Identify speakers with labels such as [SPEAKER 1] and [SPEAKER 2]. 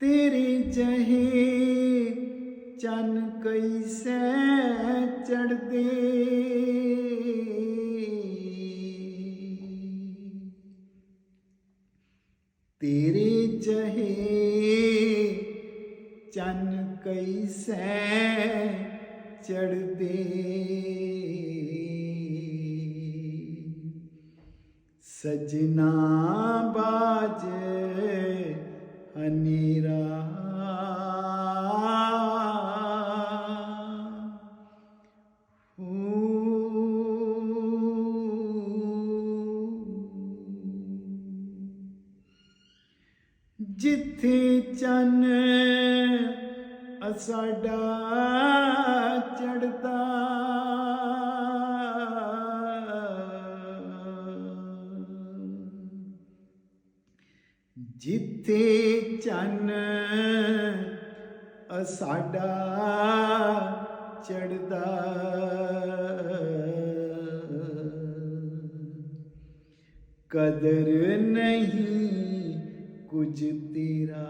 [SPEAKER 1] ਤੇਰੇ ਜਹੇ ਚੰਨ ਕੈਸੇ ਚੜਦੇ। ਤੇਰੇ ਜਹੇ ਚੰਨ ਕੈਸੇ ਚੜਦੇ। ਸਜਨਾ ਬਾਜ ਹਨੇਰਾ ਜਿੱਥੇ ਚੰਨ ਸਾਡਾ ਜਿੱਥੇ ਚੰਨ ਅਸਾਡਾ ਚੜਦਾ ਕਦਰ ਨਹੀਂ ਕੁਝ ਤੇਰਾ।